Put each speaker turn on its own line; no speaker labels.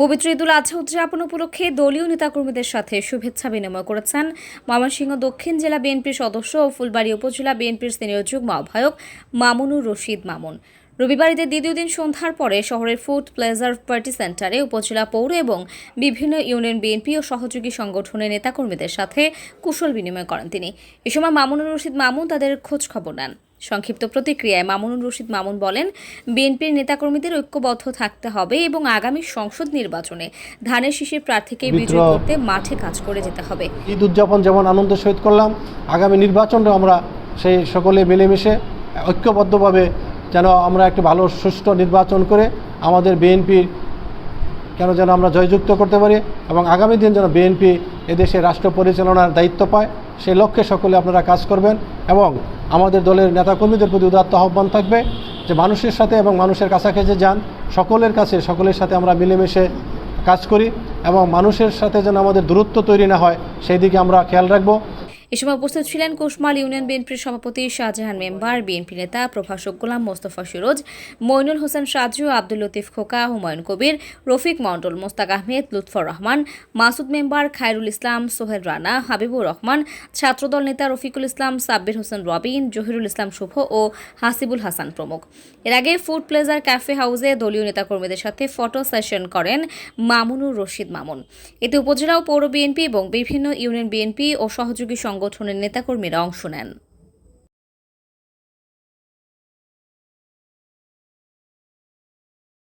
পবিত্র ঈদুল আজহা উদযাপন উপলক্ষে দলীয় নেতাকর্মীদের সাথে শুভেচ্ছা বিনিময় করেছেন ময়মনসিংহ দক্ষিণ জেলা বিএনপির সদস্য ও ফুলবাড়ী উপজেলা বিএনপির সিনিয়র যুগ্ম আহ্বায়ক মামুনুর রশিদ মামুন। রবিবার ঈদের দ্বিতীয় দিন সন্ধ্যার পরে শহরের ফুড প্লেজার পার্টি সেন্টারে উপজেলা পৌর এবং বিভিন্ন ইউনিয়ন বিএনপি ও সহযোগী সংগঠনের নেতাকর্মীদের সাথে কুশল বিনিময় করেন তিনি। এ সময় মামুনুর রশিদ মামুন তাদের খোঁজ খবর নেন। সংক্ষিপ্ত প্রতিক্রিয়ায় মামুনুর রশিদ মামুন বলেন বিএনপির নেতাকর্মীদের ঐক্যবদ্ধ থাকতে হবে এবং আগামী সংসদ নির্বাচনে ধানের শীষের প্রার্থীকে বিজয়ী করতে মাঠে কাজ করে যেতে হবে।
ঈদ উদযাপন যেমন আনন্দ সহিত করলাম আগামী নির্বাচনেও আমরা সেই সকলে মিলেমিশে ঐক্যবদ্ধভাবে যেন আমরা একটি ভালো সুষ্ঠু নির্বাচন করে আমাদের বিএনপির কেন যেন আমরা জয়যুক্ত করতে পারি এবং আগামী দিন যেন বিএনপি এদেশে রাষ্ট্র পরিচালনার দায়িত্ব পায়। সেই লক্ষ্যে সকলে আপনারা কাজ করবেন এবং আমাদের দলের নেতাকর্মীদের প্রতি উদাত্ত আহ্বান থাকবে যে মানুষের সাথে এবং মানুষের কাছাকাছি যান, সকলের কাছে, সকলের সাথে আমরা মিলেমিশে কাজ করি এবং মানুষের সাথে যেন আমাদের দূরত্ব তৈরি না হয়, সেই দিকে আমরা খেয়াল রাখব।
এ সময় উপস্থিত ছিলেন কুশমাল ইউনিয়ন বিএনপির সভাপতি শাহজাহান মেম্বার, বিএনপি নেতা প্রভাষক গোলাম মোস্তফা সিরোজ, মইনুল হোসেন সাজু, আব্দুল লতিফ খোকা, হুমায়ুন কবির, রফিক মণ্ডল, মোস্তাক আহমেদ, লুৎফর রহমান, মাসুদ মেম্বার খায়রুল ইসলাম, সোহেল রানা, হাবিবুর রহমান, ছাত্রদল নেতা রফিকুল ইসলাম, সাব্বির হোসেন রবিন, জহিরুল ইসলাম শুভ ও হাসিবুল হাসান প্রমুখ। এর আগে ফুড প্লেজার ক্যাফে হাউসে দলীয় নেতাকর্মীদের সাথে ফটো সেশন করেন মামুনুর রশিদ মামুন। এতে উপজেলা ও পৌর বিএনপি এবং বিভিন্ন ইউনিয়ন বিএনপি ও সহযোগী সংগঠনের নেতাকর্মীরা অংশ নেন।